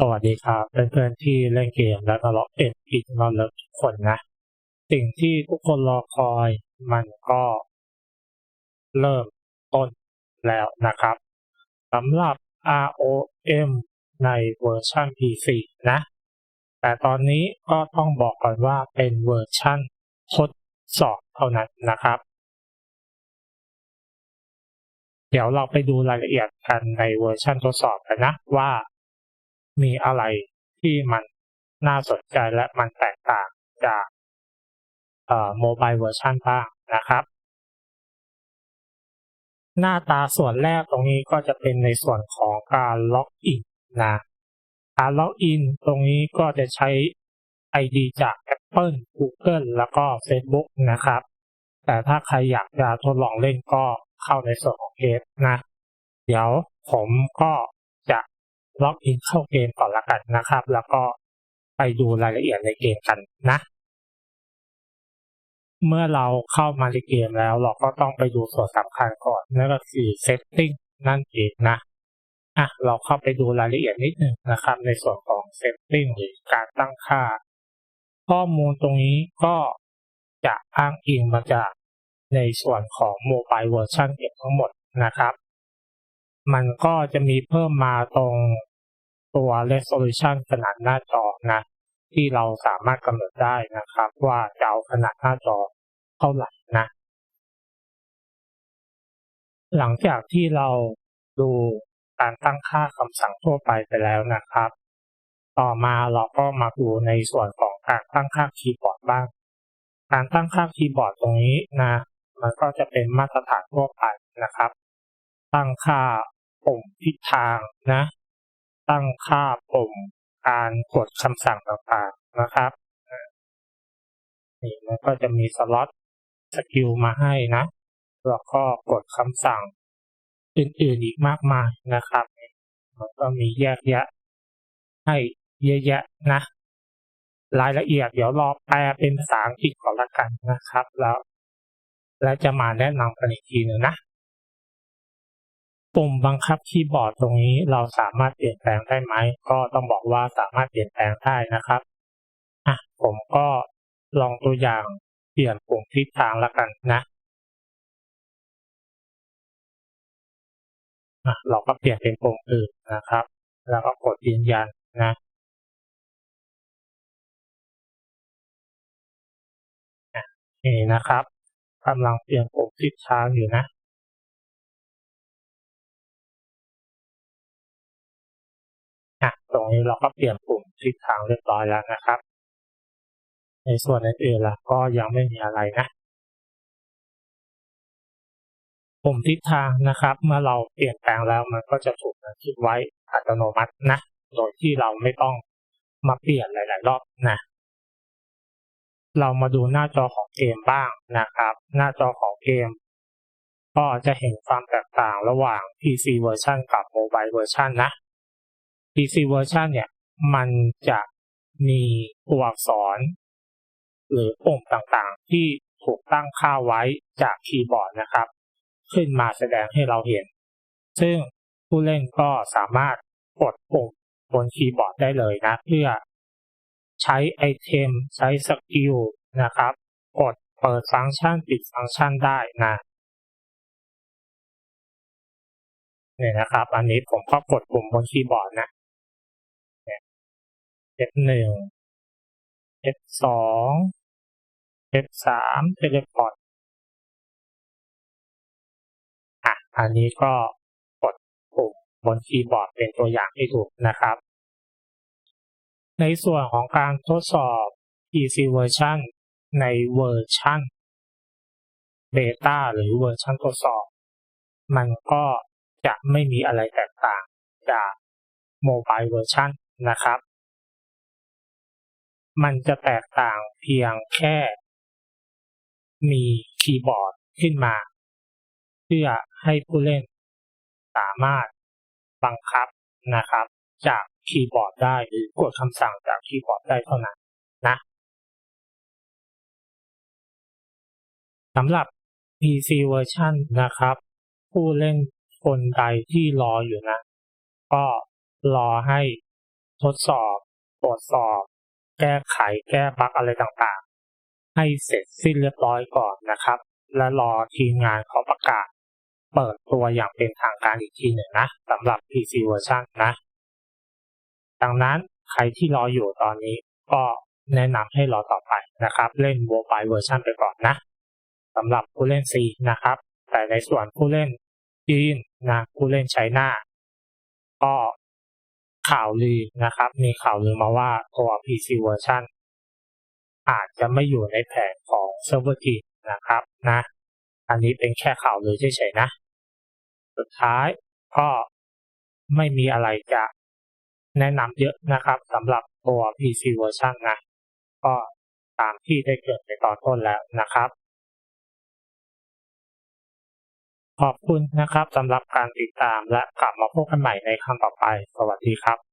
สวัสดีครับเพื่อนๆที่เล่นเกมและตลอดเอ็ดอีกนอนเลิฟทุกคนนะ สิ่งที่ทุกคนรอคอยมันก็เริ่มต้นแล้วนะครับสำหรับ ROM ในเวอร์ชัน PC นะ แต่ตอนนี้ก็ต้องบอกก่อนว่าเป็นเวอร์ชันทดสอบเท่านั้นนะครับ เดี๋ยวเราไปดูรายละเอียดกันในเวอร์ชันทดสอบกันนะว่า มีอะไรที่มันน่าสนใจและมันแตกต่างจากโมบายเวอร์ชันบ้างนะครับ หน้าตาส่วนแรกตรงนี้ก็จะเป็นในส่วนของการล็อกอินนะการล็อกอินตรงนี้ก็จะใช้ ID จาก Apple Google แล้วก็ Facebook นะครับ แต่ถ้าใครอยากจะทดลองเล่นก็เข้าในส่วนของเกมนะ เดี๋ยวผมก็ ล็อกอินเข้าเกมก่อนละกันนะครับ แล้วก็ไปดูรายละเอียดในเกมกันนะ เมื่อเราเข้ามาในเกมแล้วเราก็ต้องไปดูส่วนสำคัญก่อนนั่นก็คือ setting นั่นเองนะอะเราเข้าไปดูรายละเอียดนิดนึงนะครับ ในส่วนของ setting หรือการตั้งค่า ข้อมูลตรงนี้ก็จะอ้างอิงมาจากในส่วนของโมบายเวอร์ชันเกมทั้งหมดนะครับ มันก็จะมีเพิ่มมาตรงตัว resolution ขนาดหน้าจอนะ ที่เราสามารถกำหนดได้นะครับ ว่าจะเอาขนาดหน้าจอเท่าไหร่นะ หลังจากที่เราดูการตั้งค่าคำสั่งทั่วไปไปแล้วนะครับ ต่อมาเราก็มาดูในส่วนของการตั้งค่าคีย์บอร์ดบ้าง การตั้งค่าคีย์บอร์ดตรงนี้นะ มันก็จะเป็นมาตรฐานทั่วไปนะครับ ตั้งค่า ปุ่มทิศทางนะ ตั้งค่าปุ่มการกดคำสั่งต่างๆนะครับนี่มันก็จะมีสล็อตสกิลมาให้นะ แล้วก็กดคำสั่งอื่นๆอีกมากมายนะครับ มันก็มีแยกแยะ ให้เยอะแยะนะ รายละเอียดเดี๋ยวรอแปลเป็นภาษาอังกฤษก่อนละกันนะครับ แล้ว และจะมาแนะนำกันอีกทีหนึ่งนะ ปุ่มบังคับคีย์บอร์ดตรงนี้เราสามารถเปลี่ยนแปลงได้ไหม ก็ต้องบอกว่าสามารถเปลี่ยนแปลงได้นะครับอะผมก็ลองตัวอย่างเปลี่ยนปุ่มทิศทางละกันนะอะเราก็เปลี่ยนเป็นปุ่มอื่นนะครับ แล้วก็กดยืนยันนะนี่นะครับกำลังเปลี่ยนปุ่มทิศทางอยู่นะ รงนี้เราก็เปลี่ยนปุ่มทิศทางเรียบร้อยแล้วนะครับ ในส่วนอื่นๆล่ะก็ยังไม่มีอะไรนะปุ่มทิศทางนะครับ เมื่อเราเปลี่ยนแปลงแล้วมันก็จะถูกบันทึกไว้อัตโนมัตินะ โดยที่เราไม่ต้องมาเปลี่ยนหลาย ๆ รอบนะ เรามาดูหน้าจอของเกมบ้างนะครับ หน้าจอของเกม ก็จะเห็นความแตกต่างระหว่าง PC เวอร์ชันกับ Mobile เวอร์ชันนะ PC เวอร์ชันเนี่ย มันจะมีตัวอักษร หรือปุ่มต่างๆ ที่ถูกตั้งค่าไว้จากคีย์บอร์ดนะครับ ขึ้นมาแสดงให้เราเห็น ซึ่งผู้เล่นก็สามารถกดปุ่มบนคีย์บอร์ดได้เลยนะ เพื่อใช้ไอเทม ใช้สกิลนะครับ กดเปิดฟังก์ชันปิดฟังก์ชันได้นะเนี่ยนะครับ อันนี้ผมก็กดปุ่มบนคีย์บอร์ดนะ F1 F2 F3 เทเลพอร์ตอะอันนี้ก็กดปุ่มบนคีย์บอร์ดเป็นตัวอย่างให้ถูกนะครับ ในส่วนของการทดสอบ PC version ในเวอร์ชันเบต้าหรือเวอร์ชันทดสอบ มันก็จะไม่มีอะไรแตกต่างจากโมบายเวอร์ชันนะครับ มันจะแตกต่างเพียงแค่ มีคีย์บอร์ดขึ้นมา เพื่อให้ผู้เล่นสามารถบังคับนะครับ จากคีย์บอร์ดได้หรือกดคำสั่งจากคีย์บอร์ดได้เท่านั้นนะสำหรับ PC version นะครับ ผู้เล่นคนใดที่รออยู่นะ ก็รอให้ทดสอบ ตรวจสอบ แก้ไขแก้บั๊กอะไรต่างๆ ให้เสร็จสิ้นเรียบร้อยก่อนนะครับ และรอทีมงานเขาประกาศ เปิดตัวอย่างเป็นทางการอีกทีหนึ่งนะสำหรับ PC version นนะ ดังนั้นใครที่รออยู่ตอนนี้ก็แนะนำให้รอต่อไปนะครับ เล่น mobile version ไปก่อนนะสำหรับผู้เล่น C นะครับ แต่ในส่วนผู้เล่นจีนนะผู้เล่นไชน่าก็ ข่าวลือนะครับ มีข่าวลือมาว่าตัว PC version อาจจะไม่อยู่ในแผนของเซิร์ฟเวอร์จีนะครับนะ อันนี้เป็นแค่ข่าวลือเฉยๆนะ สุดท้ายก็ไม่มีอะไรจะแนะนำเยอะนะครับสำหรับตัว PC version นะ ก็ตามที่ได้เกิดในตอนต้นแล้วนะครับ ขอบคุณนะครับสำหรับการติดตามและกลับมาพบกันใหม่ในครั้งต่อไป สวัสดีครับ